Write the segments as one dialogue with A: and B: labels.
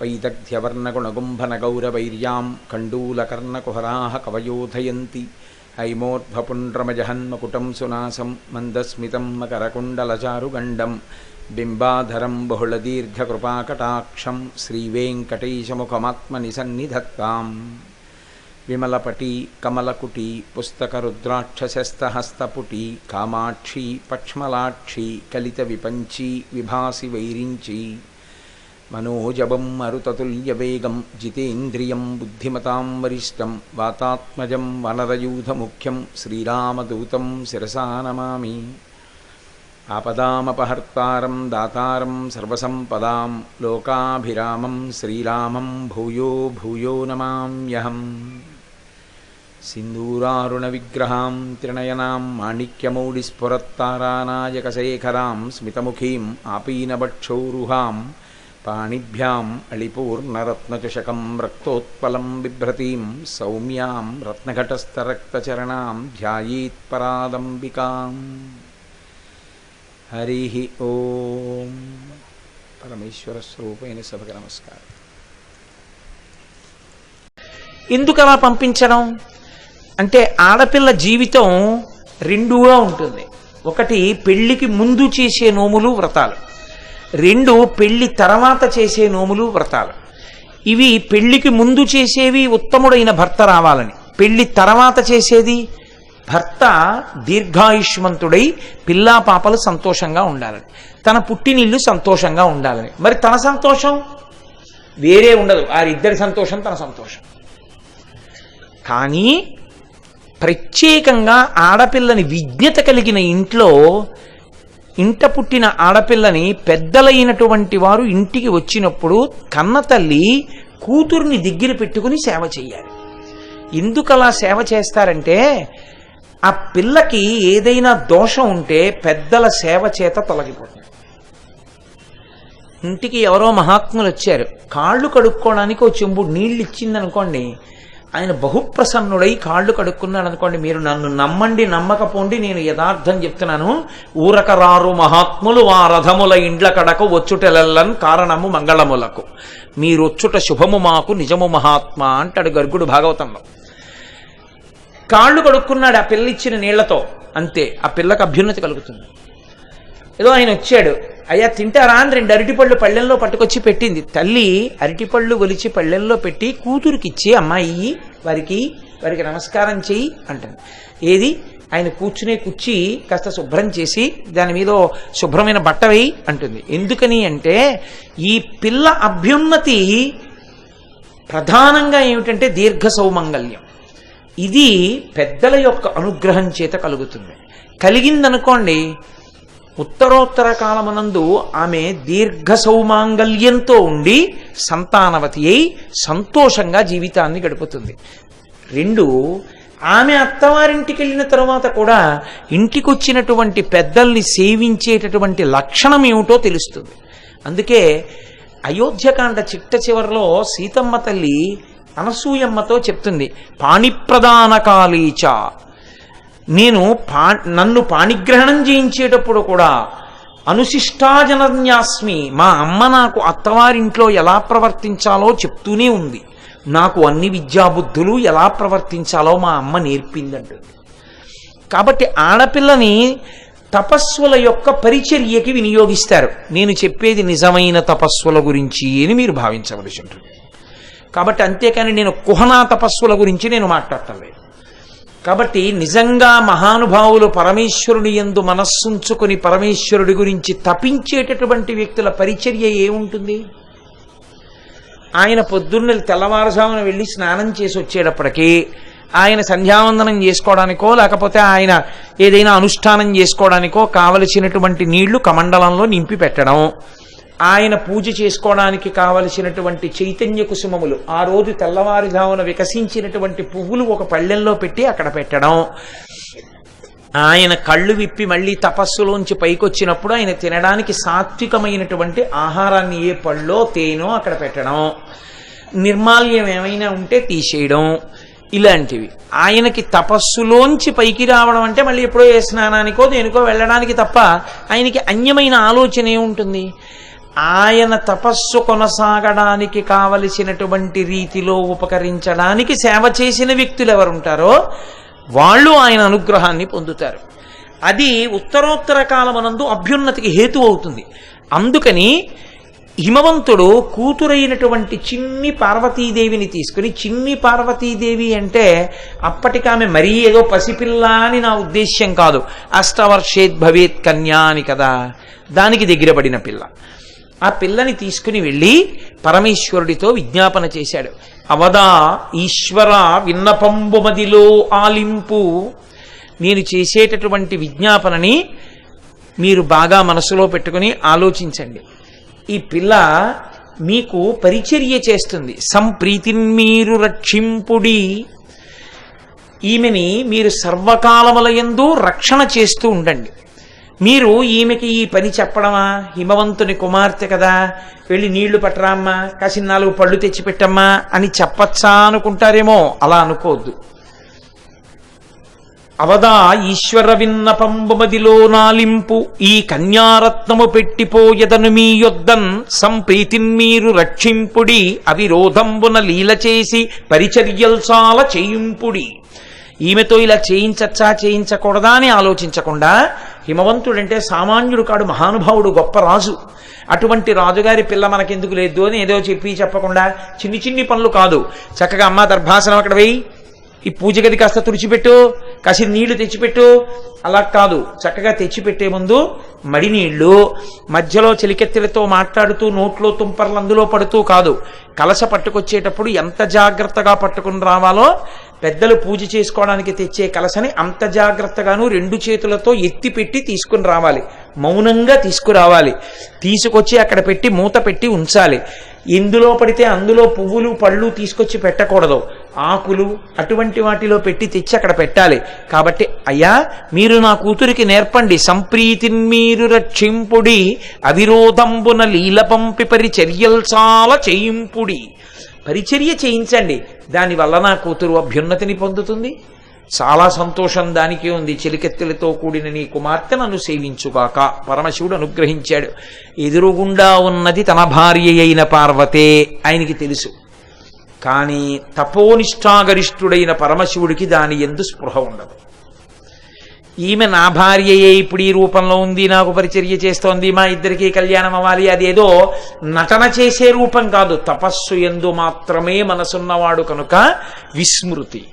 A: వైదగ్ధ్యవర్ణగుణగుంభనగౌరవైర్యాం కండూలకర్ణకుహరాः కవయోధయంతి హైమోర్ధ్వపుండ్రమజహన్మకుటం సునాసం మందస్మితం మకరకుండలచారుగండం బింబాధరం బహుళదీర్ఘకృపాకటాక్షం శ్రీవేంకటేశముఖమాత్మని సన్నిధత్తాం విమలపటి కమలకుటి పుస్తకరుద్రాక్షశస్తహస్తపుటి కామాక్షి పక్ష్మలాక్షి కలిత విపంచి విభాసి వైరించి మనోజవం మరుతతుల్యవేగం జితేంద్రియం బుద్ధిమతాం వరిష్టం వాతాత్మజం వనరయూధముఖ్యం శ్రీరామదూతం శిరసా నమామి ఆపదామపహర్తారం దాతారం సర్వసంపదాం లోకాభిరామం శ్రీరామం భూయో భూయో నమామ్యహం सिन्दूरारुणविग्रहां त्रिणयनां माणिक्यमौलिस्फुरत्तारानायकशेखरां स्मितमुखीम् పాణిభ్యాం అళిపూర్ణరత్నచుషకం రక్తోత్పలం బిభ్రతీం సౌమ్యాం రత్నఘటస్థరక్తచరణాం ధ్యాయీత్పరాదంబికాం హరి ఓం పరమేశ్వరస్వరూపైన సభకు నమస్కారం।
B: ఎందుకు అలా పంపించడం? అంటే ఆడపిల్ల జీవితం రెండుగా ఉంటుంది. ఒకటి పెళ్ళికి ముందు చేసే నోములు వ్రతాలు. రెండు పెళ్ళి తర్వాత చేసే నోములు వ్రతాలు. ఇవి పెళ్ళికి ముందు చేసేవి ఉత్తముడైన భర్త రావాలని. పెళ్ళి తర్వాత చేసేది భర్త దీర్ఘాయుష్మంతుడై పిల్లా పాపలు సంతోషంగా ఉండాలని. తన పుట్టినిల్లు సంతోషంగా ఉండాలని. మరి తన సంతోషం? వేరే ఉండదు. వారిద్దరి సంతోషం తన సంతోషం. కానీ ప్రత్యేకంగా ఆడపిల్లని విజ్ఞత కలిగిన ఇంట్లో ఇంట పుట్టిన ఆడపిల్లని పెద్దలైనటువంటి వారు ఇంటికి వచ్చినప్పుడు కన్న తల్లి కూతుర్ని దగ్గర పెట్టుకుని సేవ చేయాలి ఎందుకు అలా సేవ చేస్తారంటే ఆ పిల్లకి ఏదైనా దోషం ఉంటే పెద్దల సేవ చేత తొలగిపోతుంది. ఇంటికి ఎవరో మహాత్ములు వచ్చారు. కాళ్ళు కడుక్కోవడానికి ఒక చెంబుడు నీళ్ళు ఇచ్చిందనుకోండి ఆయన బహుప్రసన్నుడై కాళ్ళు కడుక్కున్నాడు అనుకోండి మీరు నన్ను నమ్మండి నమ్మకపోండి నేను యథార్థం చెప్తున్నాను. ఊరకరారు మహాత్ములు ఆ రథముల ఇండ్ల కడకు వచ్చుటెలల్లన్ కారణము మంగళములకు. మీరొచ్చుట శుభము మాకు నిజము మహాత్మా అంటాడు గర్గుడు భాగవతంలో. కాళ్ళు కడుక్కున్నాడు ఆ పిల్ల ఇచ్చిన నీళ్ళతో అంతే ఆ పిల్లకి అభ్యున్నతి కలుగుతుంది. ఏదో ఆయన వచ్చాడు అయ్యా తింటారా అని రెండు అరటిపళ్ళు పళ్ళెంలో పట్టుకొచ్చి పెట్టింది. తల్లి అరటిపళ్ళు ఒలిచి పళ్ళెంలో పెట్టి కూతురికిచ్చి అమ్మాయి వారికి వారికి నమస్కారం చెయ్యి అంటుంది. ఏది? ఆయన కూర్చునే కుర్చీ కాస్త శుభ్రం చేసి దాని మీద శుభ్రమైన బట్ట వేయి అంటుంది. ఎందుకని అంటే ఈ పిల్ల అభ్యున్నతి ప్రధానంగా ఏమిటంటే దీర్ఘ సౌమంగల్యం. ఇది పెద్దల యొక్క అనుగ్రహం చేత కలుగుతుంది. కలిగిందనుకోండి ఉత్తరోత్తర కాలమునందు ఆమె దీర్ఘ సౌమాంగల్యంతో ఉండి సంతానవతి అయి సంతోషంగా జీవితాన్ని గడుపుతుంది. రెండు ఆమె అత్తవారింటికి వెళ్ళిన తర్వాత కూడా ఇంటికి వచ్చినటువంటి పెద్దల్ని సేవించేటటువంటి లక్షణం ఏమిటో తెలుస్తుంది. అందుకే అయోధ్యకాండ చిట్ట చివరిలో సీతమ్మ తల్లి అనసూయమ్మతో చెప్తుంది పాణిప్రదాన కాళీచ నేను పా నన్ను పాణిగ్రహణం చేయించేటప్పుడు కూడా అనుశిష్టాజనన్యాస్మి మా అమ్మ నాకు అత్తవారింట్లో ఎలా ప్రవర్తించాలో చెప్తూనే ఉంది. నాకు అన్ని విద్యాబుద్ధులు ఎలా ప్రవర్తించాలో మా అమ్మ నేర్పిందంటుంది కాబట్టి ఆడపిల్లని తపస్సుల యొక్క పరిచర్యకి వినియోగిస్తారు. నేను చెప్పేది నిజమైన తపస్సుల గురించి అని మీరు భావించవలసి ఉంటుంది. కాబట్టి అంతేకాని నేను కుహనా తపస్సుల గురించి నేను మాట్లాడటం లేదు. కాబట్టి నిజంగా మహానుభావులు పరమేశ్వరుని ఎందు మనస్సుంచుకుని పరమేశ్వరుడి గురించి తపించేటటువంటి వ్యక్తుల పరిచర్య ఏముంటుంది? ఆయన పొద్దున్న తెల్లవారుజామున వెళ్ళి స్నానం చేసి వచ్చేటప్పటికీ ఆయన సంధ్యావందనం చేసుకోవడానికో లేకపోతే ఆయన ఏదైనా అనుష్ఠానం చేసుకోవడానికో కావలసినటువంటి నీళ్ళు కమండలంలో నింపి పెట్టడం ఆయన పూజ చేసుకోవడానికి కావలసినటువంటి చైతన్య కుసుమములు ఆ రోజు తెల్లవారుజామున వికసించినటువంటి పువ్వులు ఒక పళ్ళెంలో పెట్టి అక్కడ పెట్టడం. ఆయన కళ్ళు విప్పి మళ్ళీ తపస్సులోంచి పైకొచ్చినప్పుడు ఆయన తినడానికి సాత్వికమైనటువంటి ఆహారాన్ని ఏ పళ్ళో తేనో అక్కడ పెట్టడం. నిర్మాల్యం ఏమైనా ఉంటే తీసేయడం. ఇలాంటివి. ఆయనకి తపస్సులోంచి పైకి రావడం అంటే మళ్ళీ ఎప్పుడో ఏ స్నానానికో దేనికో వెళ్ళడానికి తప్ప ఆయనకి అన్యమైన ఆలోచన ఏముంటుంది? ఆయన తపస్సు కొనసాగడానికి కావలసినటువంటి రీతిలో ఉపకరించడానికి సేవ చేసిన వ్యక్తులు ఎవరుంటారో వాళ్ళు ఆయన అనుగ్రహాన్ని పొందుతారు. అది ఉత్తరోత్తర కాలమనందు అభ్యున్నతికి హేతు అవుతుంది. అందుకని హిమవంతుడు కూతురైనటువంటి చిన్ని పార్వతీదేవిని తీసుకుని చిన్ని పార్వతీదేవి అంటే అప్పటికామె మరీ ఏదో పసిపిల్ల అని నా ఉద్దేశ్యం కాదు. అష్టవర్షేద్ భవేత్ కన్యా అని కదా. దానికి దగ్గర పడిన పిల్ల. ఆ పిల్లని తీసుకుని వెళ్ళి పరమేశ్వరుడితో విజ్ఞాపన చేశాడు. అవదా ఈశ్వర విన్నపంబుమదిలో ఆలింపు. నేను చేసేటటువంటి విజ్ఞాపనని మీరు బాగా మనసులో పెట్టుకుని ఆలోచించండి. ఈ పిల్ల మీకు పరిచర్య చేస్తుంది. సంప్రీతిని మీరు రక్షింపుడి. ఈమెని మీరు సర్వకాలములయందు రక్షణ చేస్తూ ఉండండి. మీరు ఈమెకి ఈ పని చెప్పడమా? హిమవంతుని కుమార్తె కదా. వెళ్ళి నీళ్ళు పట్టరామ్మా కాసిన నాలుగు పళ్ళు తెచ్చిపెట్టమ్మా అని చెప్పచ్చా అనుకుంటారేమో? అలా అనుకోవద్దు అవదా ఈశ్వర విన్నపంబుమదిలో నాలింపు. ఈ కన్యారత్నము పెట్టిపోయదను మీ యొద్దన్. సంప్రీతిన్ మీరు రక్షింపుడి. అవిరోధంబున లీల చేసి పరిచర్యల్సాల చేయింపుడి. ఈమెతో ఇలా చేయించచ్చా చేయించకూడదా అని ఆలోచించకుండా హిమవంతుడంటే సామాన్యుడు కాడు మహానుభావుడు గొప్ప రాజు. అటువంటి రాజుగారి పిల్ల మనకెందుకు లేదు అని ఏదో చెప్పి చెప్పకుండా చిన్ని చిన్ని పనులు కాదు. చక్కగా అమ్మ దర్భాసనం అక్కడ వెయ్యి ఈ పూజ గది కాస్త తుడిచిపెట్టు కాసి నీళ్ళు తెచ్చిపెట్టు. అలా కాదు చక్కగా తెచ్చిపెట్టే ముందు మడి నీళ్ళు. మధ్యలో చెలికెత్తెలతో మాట్లాడుతూ నోట్లో తుంపర్లు అందులో పడుతూ కాదు. కలస పట్టుకొచ్చేటప్పుడు ఎంత జాగ్రత్తగా పట్టుకుని రావాలో పెద్దలు పూజ చేసుకోవడానికి తెచ్చే కలసని అంత జాగ్రత్తగాను రెండు చేతులతో ఎత్తి పెట్టి తీసుకుని రావాలి. మౌనంగా తీసుకురావాలి. తీసుకొచ్చి అక్కడ పెట్టి మూత పెట్టి ఉంచాలి. ఎందులో పడితే అందులో పువ్వులు పళ్ళు తీసుకొచ్చి పెట్టకూడదు. ఆకులు అటువంటి వాటిలో పెట్టి తెచ్చి అక్కడ పెట్టాలి. కాబట్టి అయ్యా మీరు నా కూతురికి నేర్పండి. సంప్రీతిని మీరు రక్షింపుడి. అవిరోధంబున లీల పంపి పరిచర్యల్ చాలా చేయింపుడి. పరిచర్య చేయించండి. దానివల్ల నా కూతురు అభ్యున్నతిని పొందుతుంది. చాలా సంతోషం దానికే ఉంది. చిలికెత్తెలతో కూడిన నీ కుమార్తె నన్ను సేవించుగాక. పరమశివుడు అనుగ్రహించాడు. ఎదురుగుండా ఉన్నది తన భార్య అయిన పార్వతే ఆయనకి తెలుసు. కానీ తపోనిష్టాగరిష్ఠుడైన పరమశివుడికి దాని ఎందు స్పృహ ఉండదు. ఈమె నా భార్యయే ఇప్పుడు ఈ రూపంలో ఉంది నాకు పరిచర్య చేస్తోంది మా ఇద్దరికి కళ్యాణం అవ్వాలి అదేదో నటన చేసే రూపం కాదు. తపస్సు ఎందు మాత్రమే మనసున్నవాడు కనుక విస్మృతి.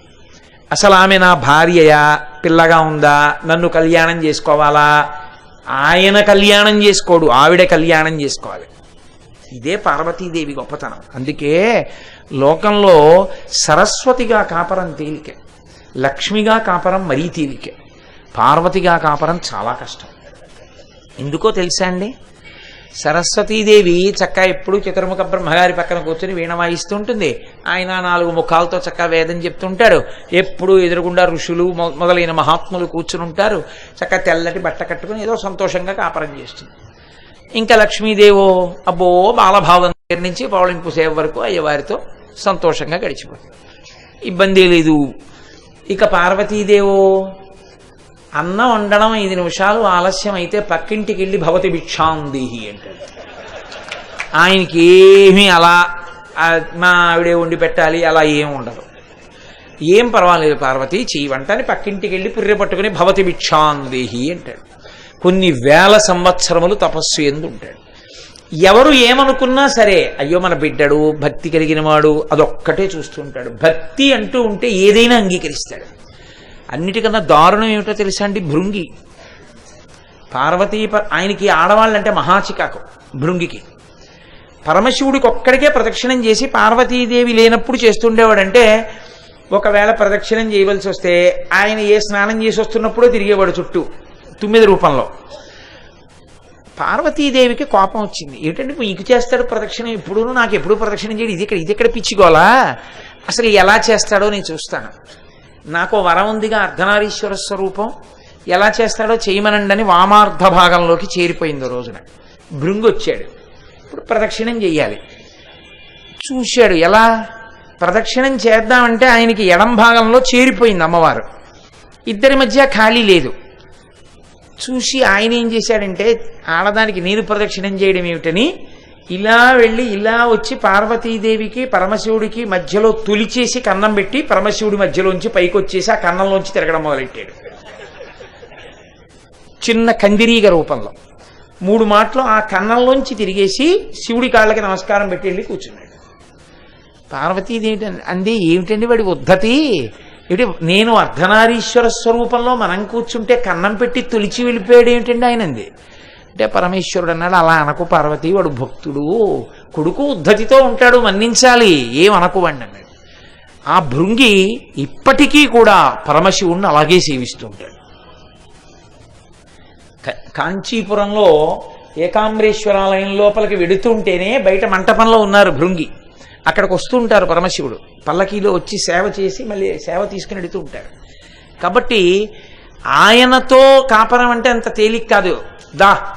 B: అసలు ఆమె నా భార్యయా పిల్లగా ఉందా నన్ను కళ్యాణం చేసుకోవాలా? ఆయన కళ్యాణం చేసుకోడు ఆవిడ కళ్యాణం చేసుకోవాలి. ఇదే పార్వతీదేవి గొప్పతనం. అందుకే లోకంలో సరస్వతిగా కాపరం తేలికే లక్ష్మిగా కాపరం మరీ తేలికే. పార్వతిగా కాపరం చాలా కష్టం. ఎందుకో తెలుసా అండి? సరస్వతీదేవి చక్క ఎప్పుడు చతుర్ముఖ బ్రహ్మగారి పక్కన కూర్చొని వీణ వాయిస్తూ ఉంటుంది. ఆయన నాలుగు ముఖాలతో చక్క వేదం చెప్తుంటాడు. ఎప్పుడు ఎదురుగుండా ఋషులు మొ- మొదలైన మహాత్ములు కూర్చుని ఉంటారు. చక్క తెల్లటి బట్ట కట్టుకుని ఏదో సంతోషంగా కాపరం చేస్తుంది. ఇంకా లక్ష్మీదేవో అబ్బో బాలభావం దగ్గర నుంచి పౌళింపు సేవ వరకు అయ్యవారితో సంతోషంగా గడిచిపోతుంది. ఇబ్బంది లేదు. ఇక పార్వతీదేవో అన్నం వండడం ఐదు నిమిషాలు ఆలస్యం అయితే పక్కింటికి వెళ్ళి భవతి భిక్షాందేహి అంటాడు. ఆయనకి ఏమీ అలా ఆ, మా ఆవిడే వండి పెట్టాలి అలా ఏం ఉండదు. ఏం పర్వాలేదు పార్వతి చేయవంటని వంట అని పక్కింటికి వెళ్ళి పుర్రె పట్టుకుని భవతి భిక్షాందేహి అంటాడు. కొన్ని వేల సంవత్సరములు తపస్సు ఎందు ఉంటాడు ఎవరు ఏమనుకున్నా సరే అయ్యో మన బిడ్డడు భక్తి కలిగిన వాడు అదొక్కటే చూస్తుంటాడు. భక్తి అంటూ ఉంటే ఏదైనా అంగీకరిస్తాడు. అన్నిటికన్నా దారుణం ఏమిటో తెలుసా అండి? భృంగి. పార్వతీ ప- ఆయనకి ఆడవాళ్ళంటే మహాచికాకు భృంగికి. పరమశివుడికి ఒక్కడికే ప్రదక్షిణం చేసి పార్వతీదేవి లేనప్పుడు చేస్తుండేవాడంటే ఒకవేళ ప్రదక్షిణం చేయవలసి వస్తే ఆయన ఏ స్నానం చేసి వస్తున్నప్పుడో తిరిగేవాడు చుట్టూ తొమ్మిది రూపంలో. పార్వతీదేవికి కోపం వచ్చింది. ఏంటంటే మీకు చేస్తాడు ప్రదక్షిణం? ఇప్పుడు నాకు ఎప్పుడు ప్రదక్షిణం చేయడు? ఇది ఇక్కడ ఇది ఇక్కడ పిచ్చిగోలా అసలు ఎలా చేస్తాడో నేను చూస్తాను. నాకు వరం ఉందిగా అర్ధనారీశ్వర స్వరూపం. ఎలా చేస్తాడో చేయమనండి అని వామార్ధ భాగంలోకి చేరిపోయింది రోజున. భృంగొచ్చాడు. ఇప్పుడు ప్రదక్షిణం చెయ్యాలి. చూశాడు ఎలా? ప్రదక్షిణం చేద్దామంటే ఆయనకి ఎడం భాగంలో చేరిపోయింది అమ్మవారు. ఇద్దరి మధ్య ఖాళీ లేదు. చూసి ఆయన ఏం చేశాడంటే ఆడదానికి నేను ప్రదక్షిణం చేయడం ఏమిటని ఇలా వెళ్ళి ఇలా వచ్చి పార్వతీదేవికి పరమశివుడికి మధ్యలో తొలిచేసి కన్నం పెట్టి పరమశివుడి మధ్యలోంచి పైకి వచ్చేసి ఆ కన్నంలోంచి తిరగడం మొదలెట్టాడు. చిన్న కందిరీగ రూపంలో. మూడు మాటలు ఆ కన్నంలోంచి తిరిగేసి శివుడి కాళ్ళకి నమస్కారం పెట్టి వెళ్ళి కూర్చున్నాడు. పార్వతీదేవి అంది ఏమిటండి వాడి ఉద్ధతి? ఏమిటి నేను అర్ధనారీశ్వర స్వరూపంలో మనం కూర్చుంటే కన్నం పెట్టి తొలిచి వెళ్ళిపోయాడు ఏమిటండి ఆయన అంది. అంటే పరమేశ్వరుడు అన్నాడు అలా అనకు పార్వతి వాడు భక్తుడు. కొడుకు ఉద్ధతితో ఉంటాడు మన్నించాలి ఏమనకువండి అన్నాడు. ఆ భృంగి ఇప్పటికీ కూడా పరమశివుణ్ణి అలాగే సేవిస్తుంటాడు క- కాంచీపురంలో ఏకాంబరేశ్వరాలయం లోపలికి వెడుతుంటేనే బయట మంటపంలో ఉన్నారు భృంగి. అక్కడికి వస్తుంటారు పరమశివుడు. పల్లకీలో వచ్చి సేవ చేసి మళ్ళీ సేవ తీసుకుని వెడుతూ ఉంటారు కాబట్టి ఆయనతో కాపరం అంటే అంత తేలిక కాదు. దా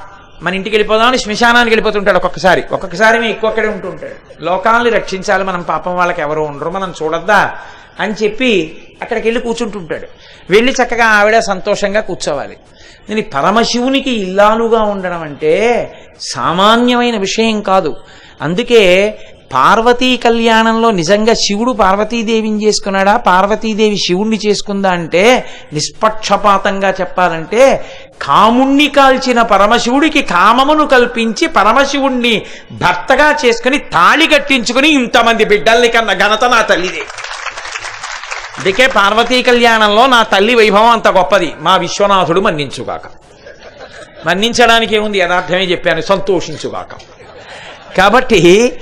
B: మన ఇంటికి వెళ్ళిపోదామని శ్మశానానికి వెళ్ళిపోతుంటాడు ఒక్కొక్కసారి. ఒక్కొక్కసారి మేము ఎక్కువ అక్కడే ఉంటుంటాడు లోకాలని రక్షించాలి మనం పాపం వాళ్ళకి ఎవరు ఉండరు మనం చూడద్దా అని చెప్పి అక్కడికి వెళ్ళి కూర్చుంటుంటాడు వెళ్ళి చక్కగా ఆవిడ సంతోషంగా కూర్చోవాలి. నేను పరమశివునికి ఇల్లాలుగా ఉండడం అంటే సామాన్యమైన విషయం కాదు. అందుకే పార్వతీ కళ్యాణంలో నిజంగా శివుడు పార్వతీదేవిని చేసుకున్నాడా? పార్వతీదేవి శివుణ్ణి చేసుకుందా అంటే నిష్పక్షపాతంగా చెప్పాలంటే కాముణ్ణి కాల్చిన పరమశివుడికి కామమును కల్పించి పరమశివుణ్ణి భర్తగా చేసుకుని తాళి కట్టించుకుని ఇంతమంది బిడ్డల్ని కన్న ఘనత నా తల్లిదే. అందుకే పార్వతీ కళ్యాణంలో నా తల్లి వైభవం అంత గొప్పది. మా విశ్వనాథుడు మన్నించుగాక. మన్నించడానికి ఏముంది? యథార్థమే చెప్పాను. సంతోషించుగాక. కాబట్టి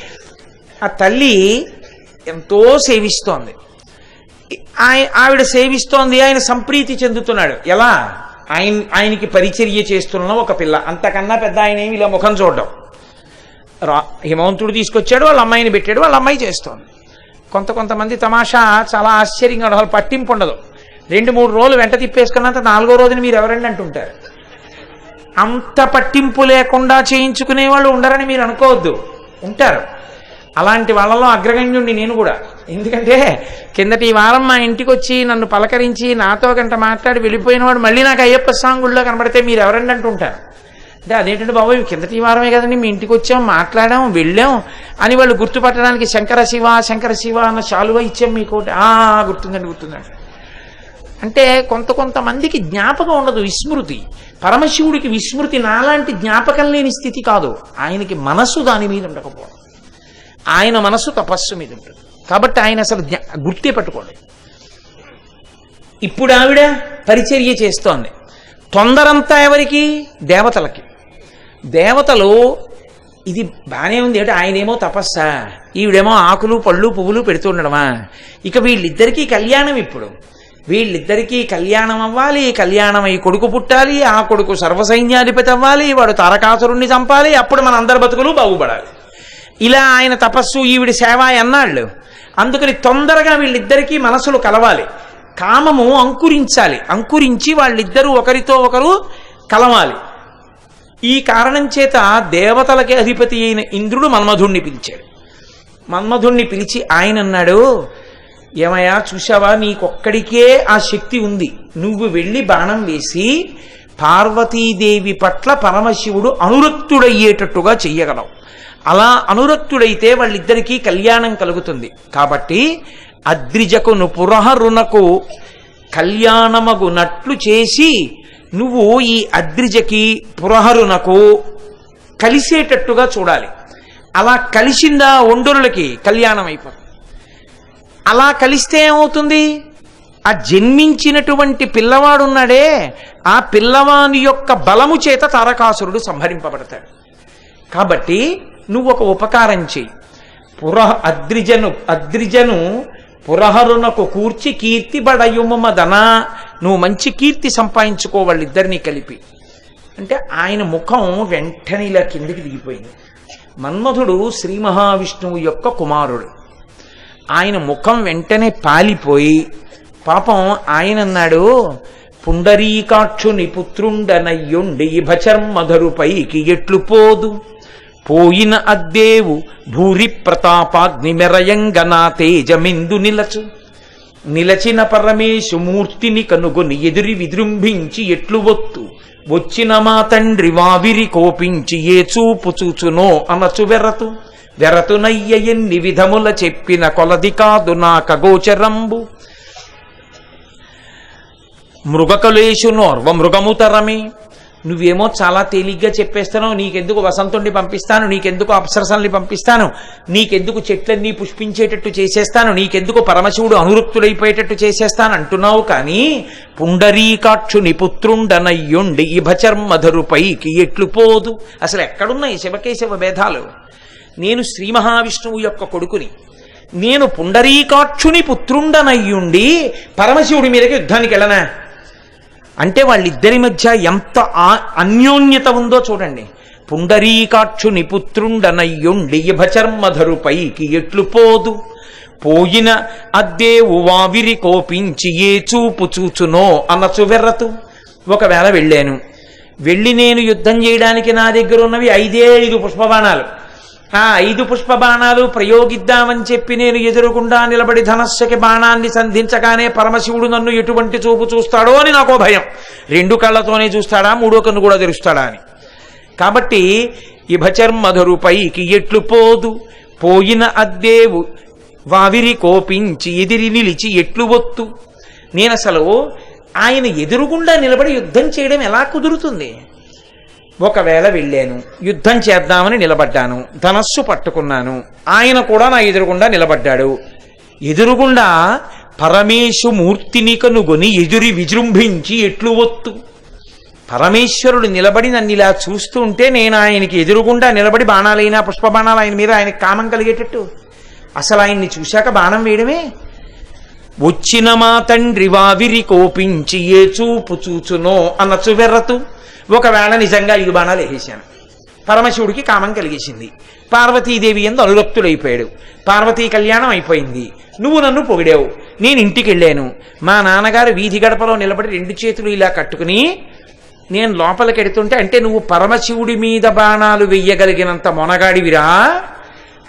B: ఆ తల్లి ఎంతో సేవిస్తోంది. ఆవిడ సేవిస్తోంది ఆయన సంప్రీతి చెందుతున్నాడు. ఎలా? ఆయన ఆయనకి పరిచర్య చేస్తున్న ఒక పిల్ల. అంతకన్నా పెద్ద ఆయన ఏమి ఇలా ముఖం చూడడం. రా హిమవంతుడు తీసుకొచ్చాడు వాళ్ళ అమ్మాయిని పెట్టాడు వాళ్ళ అమ్మాయి చేస్తోంది. కొంత కొంతమంది తమాషా చాలా ఆశ్చర్యంగా ఉండదు వాళ్ళు పట్టింపు ఉండదు. రెండు మూడు రోజులు వెంట తిప్పేసుకున్నంత నాలుగో రోజున మీరు ఎవరండి అంటుంటారు. అంత పట్టింపు లేకుండా చేయించుకునే వాళ్ళు ఉండరని మీరు అనుకోవద్దు. ఉంటారు. అలాంటి వాళ్ళలో అగ్రగణ్యుణ్ణి నేను కూడా. ఎందుకంటే కిందటి వారం మా ఇంటికి వచ్చి నన్ను పలకరించి నాతో గంట మాట్లాడి వెళ్ళిపోయినవాడు మళ్ళీ నాకు అయ్యప్ప సాంగుల్లో కనబడితే మీరు ఎవరండి అంటుంటారు. అంటే అదేంటంటే బాబు కిందటి వారమే కదండి మీ ఇంటికి వచ్చాం మాట్లాడాం వెళ్ళాం అని వాళ్ళు గుర్తుపట్టడానికి శంకర శివ శంకర శివ అన్న శాలువ ఇచ్చాం మీకు ఆ గుర్తుందండి గుర్తుందండి. అంటే కొంత కొంతమందికి జ్ఞాపకం ఉండదు విస్మృతి. పరమశివుడికి విస్మృతి నాలాంటి జ్ఞాపకం లేని స్థితి కాదు. ఆయనకి మనస్సు దాని మీద ఉండకపోవడం. ఆయన మనస్సు తపస్సు మీద ఉంటుంది. కాబట్టి ఆయన అసలు గుర్తే పట్టుకోండి. ఇప్పుడు ఆవిడ పరిచర్య చేస్తోంది. తొందరంతా ఎవరికి? దేవతలకి. దేవతలు ఇది బాగానే ఉంది. అంటే ఆయనేమో తపస్సా? ఈవిడేమో ఆకులు పళ్ళు పువ్వులు పెడుతుండడమా ఇక వీళ్ళిద్దరికీ కళ్యాణం ఇప్పుడు. వీళ్ళిద్దరికీ కళ్యాణం అవ్వాలి కళ్యాణం అయి కొడుకు పుట్టాలి ఆ కొడుకు సర్వసైన్యాధిపతి అవ్వాలి వాడు తారకాసురుణ్ణి చంపాలి అప్పుడు మన అందరి బతుకులు బాగుపడాలి. ఇలా ఆయన తపస్సు ఈవిడి సేవ అన్నాళ్ళు. అందుకని తొందరగా వీళ్ళిద్దరికీ మనసులు కలవాలి. కామము అంకురించాలి. అంకురించి వాళ్ళిద్దరూ ఒకరితో ఒకరు కలవాలి. ఈ కారణం చేత దేవతలకి అధిపతి అయిన ఇంద్రుడు మన్మధుణ్ణి పిలిచాడు. మన్మధుణ్ణి పిలిచి ఆయన అన్నాడు ఏమయ్యా చూసావా నీకొక్కడికే ఆ శక్తి ఉంది. నువ్వు వెళ్ళి బాణం వేసి పార్వతీదేవి పట్ల పరమశివుడు అనురక్తుడయ్యేటట్టుగా చెయ్యగలవు. అలా అనురక్తుడైతే వాళ్ళిద్దరికీ కళ్యాణం కలుగుతుంది. కాబట్టి అద్రిజకును పురహరునకు కళ్యాణమగునట్లు చేసి నువ్వు ఈ అద్రిజకి పురహరునకు కలిసేటట్టుగా చూడాలి. అలా కలిసిందా ఒండరులకి కళ్యాణం అయిపోతుంది అలా కలిస్తే ఏమవుతుంది? ఆ జన్మించినటువంటి పిల్లవాడున్నాడే ఆ పిల్లవాని యొక్క బలము చేత తారకాసురుడు సంహరింపబడతాడు. కాబట్టి నువ్వు ఒక ఉపకారం చెయ్యి. పురహ అద్రిజను అద్రిజను పురహరునకు కూర్చి కీర్తి బడయుమదనా నువ్వు మంచి కీర్తి సంపాదించుకో వాళ్ళిద్దరినీ కలిపి. అంటే ఆయన ముఖం వెంటనే ఇలా కిందికి దిగిపోయింది. మన్మధుడు శ్రీ మహావిష్ణువు యొక్క కుమారుడు. ఆయన ముఖం వెంటనే పాలిపోయి పాపం ఆయన అన్నాడు పుండరీకాక్షుని పుత్రుండనయ్యుండి భచర్మధరుపైకి ఎట్లు పోదు పోయిన అద్దేవు భూరి ప్రతాపాగ్ని మెరయంగనా తేజమిందు నిలచు. నిలచిన పరమేశు మూర్తిని కనుగొని ఎదురి విజృంభించి ఎట్లు వత్తు. వచ్చిన మా తండ్రి వావిరి కోపించి ఏ చూపు చూచునో అనచు వెరతు. వెరతునయ్య ఎన్ని విధముల చెప్పిన కొలది కాదు నా ఖగోచరంబు మృగకలేశునోర్వ మృగముతరమే నువ్వేమో చాలా తేలిగ్గా చెప్పేస్తాను నీకెందుకు వసంతుణ్ణి పంపిస్తాను నీకెందుకు అప్సరసల్ని పంపిస్తాను నీకెందుకు చెట్లన్నీ పుష్పించేటట్టు చేసేస్తాను నీకెందుకు పరమశివుడు అనురుక్తుడైపోయేటట్టు చేసేస్తాను అంటున్నావు కానీ పుండరీకాక్షుని పుత్రుండనయ్యుండి ఇభచర్మధరుపైకి ఎట్లు పోదు. అసలు ఎక్కడున్నాయి శివకేశవ భేదాలు? నేను శ్రీ మహావిష్ణువు యొక్క కొడుకుని. నేను పుండరీకాక్షుని పుత్రుండనయ్యుండి పరమశివుడి మీదకి యుద్ధానికి వెళ్ళనా? అంటే వాళ్ళిద్దరి మధ్య ఎంత అన్యోన్యత ఉందో చూడండి. పుండరీకాక్షుని పుత్రుండనయ్యుండి ఇభచర్మధరుపైకి ఎట్లు పోదు? పోయిన అద్దేవు వావిరి కోపించి ఏ చూపు చూచునో అనచు వెర్రతు. ఒకవేళ వెళ్ళాను. వెళ్ళి నేను యుద్ధం చేయడానికి నా దగ్గర ఉన్నవి ఐదే ఐదు పుష్పబాణాలు. ఆ ఐదు పుష్ప బాణాలు ప్రయోగిద్దామని చెప్పి నేను ఎదురుగుండా నిలబడి ధనస్సుకి బాణాన్ని సంధించగానే పరమశివుడు నన్ను ఎటువంటి చూపు చూస్తాడో అని నాకో భయం. రెండు కళ్ళతోనే చూస్తాడా మూడో కన్ను కూడా తెరుస్తాడా అని. కాబట్టి ఇభచర్మధరుపైకి ఎట్లు పోదు. పోయిన అద్దేవు వావిరి కోపించి ఎదిరి నిలిచి ఎట్లు ఒత్తు. నేనసలు ఆయన ఎదురుగుండా నిలబడి యుద్ధం చేయడం ఎలా కుదురుతుంది? ఒకవేళ వెళ్ళాను యుద్ధం చేద్దామని నిలబడ్డాను ధనస్సు పట్టుకున్నాను ఆయన కూడా నా ఎదురుగుండా నిలబడ్డాడు. ఎదురుగుండా పరమేశుమూర్తిని కనుగొని ఎదురి విజృంభించి ఎట్లు ఒత్తు. పరమేశ్వరుడు నిలబడి నన్ను ఇలా చూస్తూ ఉంటే నేను ఆయనకి ఎదురుగుండా నిలబడి బాణాలైనా పుష్పబాణాలు ఆయన మీద ఆయనకి కామం కలిగేటట్టు. అసలు ఆయన్ని చూశాక బాణం వేయడమే? వచ్చిన మా తండ్రి వావిరి కోపించి ఏ చూపు చూచునో అనచు వెర్రతు. ఒకవేళ నిజంగా ఐదు బాణాలు వేసేశాను. పరమశివుడికి కామం కలిగేసింది. పార్వతీదేవి ఎందు అనురక్తుడైపోయాడు. పార్వతీ కళ్యాణం అయిపోయింది. నువ్వు నన్ను పొగిడావు. నేను ఇంటికి వెళ్ళాను మా నాన్నగారు వీధి గడపలో నిలబడి రెండు చేతులు ఇలా కట్టుకుని నేను లోపలికి ఎడుతుంటే అంటే నువ్వు పరమశివుడి మీద బాణాలు వెయ్యగలిగినంత మొనగాడివిరా?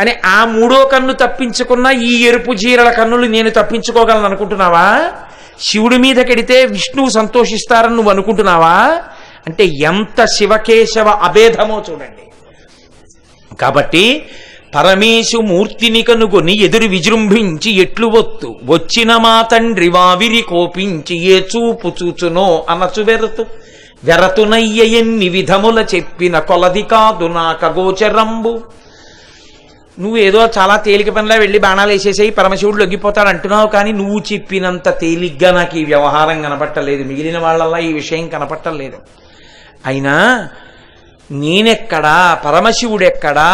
B: అని ఆ మూడో కన్ను తప్పించుకున్న ఈ ఎరుపు జీరల కన్నులు నేను తప్పించుకోగలను అనుకుంటున్నావా? శివుడి మీద కెడితే విష్ణువు సంతోషిస్తారని నువ్వు అనుకుంటున్నావా? అంటే ఎంత శివకేశవ అభేదమో చూడండి. కాబట్టి పరమేశు మూర్తిని కనుగొని ఎదురు విజృంభించి ఎట్లు వత్తు? వచ్చిన మా తండ్రి వావిరి కోపించి ఏ చూపు చూచునో అనచు వెరతు. వెరతునయ్య ఎన్ని విధముల చెప్పిన కొలది కాదు నా కగోచరంబు నువ్వు ఏదో చాలా తేలిక పనిలా వెళ్ళి బాణాలు వేసేసేయి పరమశివుడు లొంగిపోతాడు అంటున్నావు కానీ నువ్వు చెప్పినంత తేలిగ్గా నాకు ఈ వ్యవహారం కనపట్టలేదు. మిగిలిన వాళ్ళల్లా ఈ విషయం కనపట్టలేదు. అయినా నేనెక్కడా పరమశివుడెక్కడా?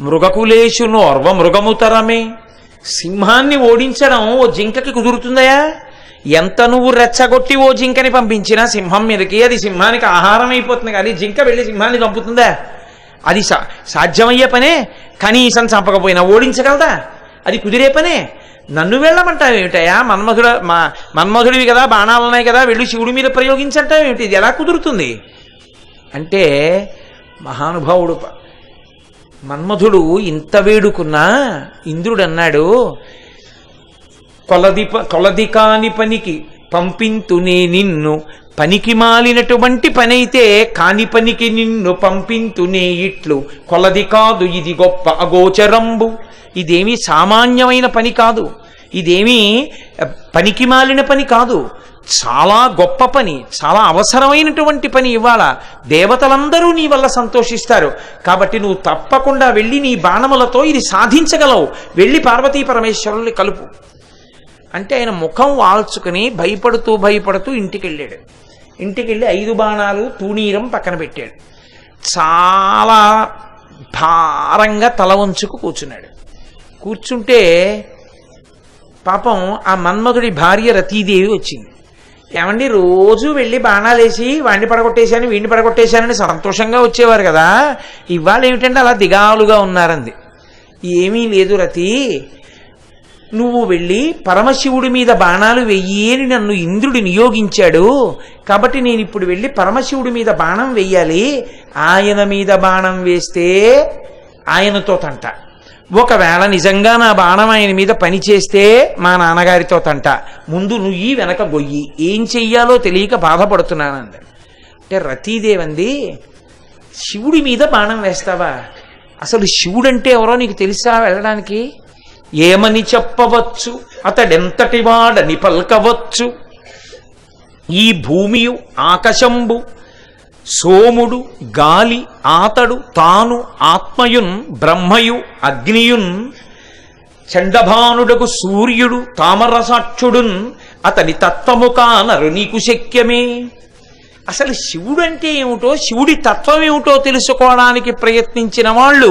B: మృగకులేశును అర్వ మృగముతరమే సింహాన్ని ఓడించడం ఓ జింకకి కుదురుతుందయా? ఎంత నువ్వు రెచ్చగొట్టి ఓ జింకని పంపించినా సింహం మీదకి? అది సింహానికి ఆహారం అయిపోతుంది కానీ జింక వెళ్ళి సింహాన్ని చంపుతుందా? అది సా సాధ్యమయ్యే పనే. కనీసం చంపకపోయినా ఓడించగలదా? అది కుదిరే పనే. నన్ను వెళ్ళమంటావు ఏమిటయా మన్మధుడ మా మన్మధుడివి కదా బాణాలు ఉన్నాయి కదా వెళ్ళి శివుడి మీద ప్రయోగించంటావు ఏమిటి ఇది ఎలా కుదురుతుంది? అంటే మహానుభావుడు మన్మధుడు ఇంత వేడుకున్నా ఇంద్రుడు అన్నాడు కొలది ప- కొలది కాని పనికి పంపింతునే నిన్ను పనికి మాలినటువంటి పనైతే కాని పనికి నిన్ను పంపింతునే ఇట్లు కొలది కాదు ఇది గొప్ప అగోచరంబు. ఇదేమీ సామాన్యమైన పని కాదు. ఇదేమీ పనికి మాలిన పని కాదు. చాలా గొప్ప పని చాలా అవసరమైనటువంటి పని ఇవాళ దేవతలందరూ నీ వల్ల సంతోషిస్తారు. కాబట్టి నువ్వు తప్పకుండా వెళ్ళి నీ బాణములతో ఇది సాధించగలవు. వెళ్ళి పార్వతీ పరమేశ్వరుల్ని కలుపు. అంటే ఆయన ముఖం వాల్చుకుని భయపడుతూ భయపడుతూ ఇంటికి వెళ్ళాడు ఇంటికి వెళ్ళి ఐదు బాణాలు తూణీరం పక్కన పెట్టాడు. చాలా భారంగా తల వంచుకు కూర్చున్నాడు. కూర్చుంటే పాపం ఆ మన్మధుడి భార్య రతీదేవి వచ్చింది. ఏమండి రోజు వెళ్ళి బాణాలేసి వాడిని పడగొట్టేశాను వీడిని పడగొట్టేశానని సంతోషంగా వచ్చేవారు కదా. ఇవాళ ఏమిటంటే అలా దిగాలుగా ఉన్నారంది. ఏమీ లేదు రతి నువ్వు వెళ్ళి పరమశివుడి మీద బాణాలు వెయ్యి అని నన్ను ఇంద్రుడు నియోగించాడు. కాబట్టి నేను ఇప్పుడు వెళ్ళి పరమశివుడి మీద బాణం వెయ్యాలి ఆయన మీద బాణం వేస్తే ఆయనతో తంట. ఒకవేళ నిజంగా నా బాణం ఆయన మీద పని చేస్తే మా నాన్నగారితో తంట. ముందు నుయ్యి వెనక గొయ్యి. ఏం చెయ్యాలో తెలియక బాధపడుతున్నానంది. అంటే రతీదేవంది శివుడి మీద బాణం వేస్తావా? అసలు శివుడంటే ఎవరో నీకు తెలుసా వెళ్ళడానికి? ఏమని చెప్పవచ్చు? అతడెంతటి వాడని పల్కవచ్చు? ఈ భూమియు ఆకాశంబు సోముడు గాలి ఆతడు తాను ఆత్మయున్ బ్రహ్మయు అగ్నియున్ చండభానుడకు సూర్యుడు తామరసాక్షుడున్ అతని తత్వము కానరు నీకు శక్యమే. అసలు శివుడు అంటే ఏమిటో శివుడి తత్వం ఏమిటో తెలుసుకోవడానికి ప్రయత్నించిన వాళ్ళు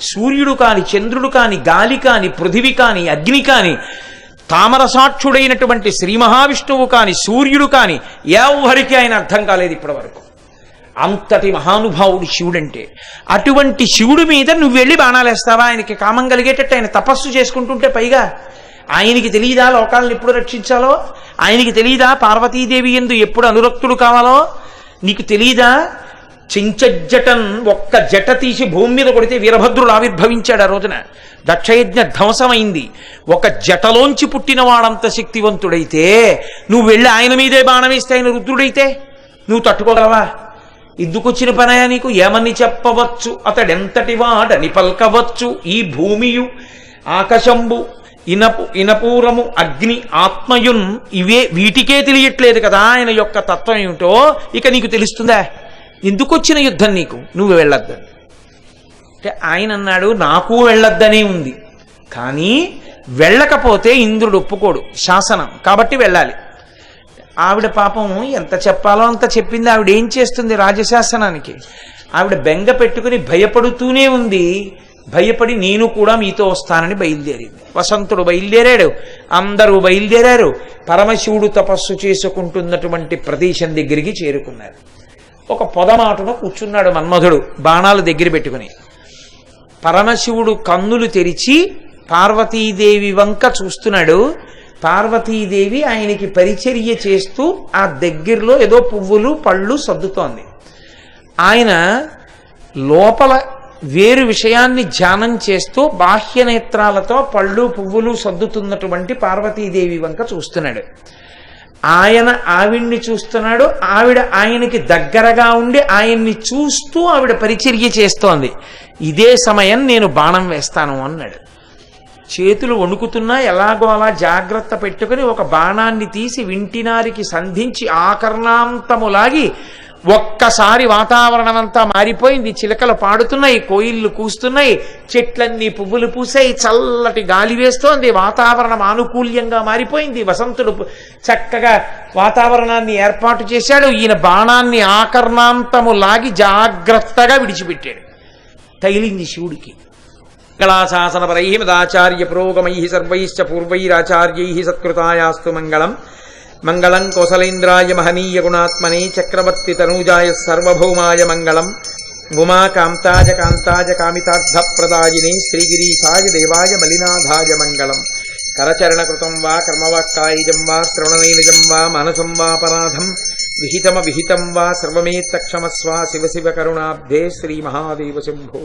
B: సూర్యుడు కాని చంద్రుడు కాని గాలి కాని పృథివి కాని అగ్ని కాని తామరసాక్షుడైనటువంటి శ్రీ మహావిష్ణువు కాని సూర్యుడు కాని ఎవరికి ఆయన అర్థం కాలేదు ఇప్పటి వరకు అంతటి మహానుభావుడు శివుడంటే. అటువంటి శివుడి మీద నువ్వు వెళ్ళి బాణాలేస్తావా ఆయనకి కామం కలిగేటట్టు ఆయన తపస్సు చేసుకుంటుంటే పైగా ఆయనకి తెలియదా లోకాలను ఎప్పుడు రక్షించాలో? ఆయనకి తెలియదా పార్వతీదేవి ఎందు ఎప్పుడు అనురక్తుడు కావాలో? నీకు తెలియదా చించజటన్ ఒక్క జట తీసి భూమి మీద కొడితే వీరభద్రుడు ఆవిర్భవించాడు ఆ రోజున. దక్షయజ్ఞ ధ్వంసమైంది. ఒక జటలోంచి పుట్టినవాడంత శక్తివంతుడైతే నువ్వు వెళ్ళి ఆయన మీదే బాణం వేస్తే ఆయన రుద్రుడైతే? నువ్వు తట్టుకోగలవా? ఇద్దుకొచ్చిన పనయా నీకు? ఏమని చెప్పవచ్చు? అతడెంతటి వాడని పల్కవచ్చు? ఈ భూమియు ఆకాశంబు ఇనపు ఇనపూరము అగ్ని ఆత్మయున్ ఇవే వీటికే తెలియట్లేదు కదా ఆయన యొక్క తత్వం ఏమిటో. ఇక నీకు తెలుస్తుందా? ఎందుకు వచ్చిన యుద్ధం నీకు? నువ్వు వెళ్ళొద్దని అంటే ఆయన అన్నాడు నాకు వెళ్ళొద్దనే ఉంది. కానీ వెళ్ళకపోతే ఇంద్రుడు ఒప్పుకోడు. శాసనం. కాబట్టి వెళ్ళాలి. ఆవిడ పాపం ఎంత చెప్పాలో అంత చెప్పింది. ఆవిడ ఏం చేస్తుంది రాజశాసనానికి? ఆవిడ బెంగ పెట్టుకుని భయపడుతూనే ఉంది. భయపడి నేను కూడా మీతో వస్తానని బయలుదేరింది. వసంతుడు బయలుదేరాడు. అందరూ బయలుదేరారు. పరమశివుడు తపస్సు చేసుకుంటున్నటువంటి ప్రదేశం దగ్గరికి చేరుకున్నారు. ఒక పొదమాటను కూర్చున్నాడు మన్మధుడు బాణాలు దగ్గర పెట్టుకుని. పరమశివుడు కన్నులు తెరిచి పార్వతీదేవి వంక చూస్తున్నాడు. పార్వతీదేవి ఆయనకి పరిచర్య చేస్తూ ఆ దగ్గరలో ఏదో పువ్వులు పళ్ళు సర్దుతోంది. ఆయన లోపల వేరు విషయాన్ని ధ్యానం చేస్తూ బాహ్య నేత్రాలతో పళ్ళు పువ్వులు సర్దుతున్నటువంటి పార్వతీదేవి వంక చూస్తున్నాడు. ఆయన ఆవిడ్ని చూస్తున్నాడు. ఆవిడ ఆయనకి దగ్గరగా ఉండి ఆయన్ని చూస్తూ ఆవిడ పరిచర్య చేస్తోంది. ఇదే సమయం నేను బాణం వేస్తాను అన్నాడు. చేతులు వణుకుతున్నా ఎలాగో అలా జాగ్రత్త పెట్టుకుని ఒక బాణాన్ని తీసి వింటినారికి సంధించి ఆకర్ణాంతము లాగి ఒక్కసారి వాతావరణం అంతా మారిపోయింది. చిలకలు పాడుతున్నాయి కోయిళ్ళు కూస్తున్నాయి చెట్లన్నీ పువ్వులు పూసాయి చల్లటి గాలి వేస్తోంది వాతావరణం ఆనుకూల్యంగా మారిపోయింది. వసంతుడు చక్కగా వాతావరణాన్ని ఏర్పాటు చేశాడు. ఈయన బాణాన్ని ఆకర్ణాంతము లాగి జాగ్రత్తగా విడిచిపెట్టాడు. తగిలింది శివుడికి. కళాశాసనపరై మదాచార్య పురోగమై సర్వైశ్చ పూర్వైరాచార్యై సత్కృతాయాస్తు మంగళం మంగళం కోసలేంద్రాయ మహనీయ గుణాత్మనే చక్రవర్తి తనూజాయ సర్వభౌమాయ మంగళం ఉమా కాంతాయ కాంతాయ కామితార్థప్రదాయినే శ్రీగిరీశాయ దేవాయ మలినాథాయ మంగళం కరచరణకృతం వా కర్మవాక్కాయుజం వా శ్రవణనైనజం వా మనసం వాపరాధం విహితమ విహితం వా సర్వమేత్తక్షమస్వ శివ శివ కరుణాబ్ధే శ్రీ మహాదేవ శంభో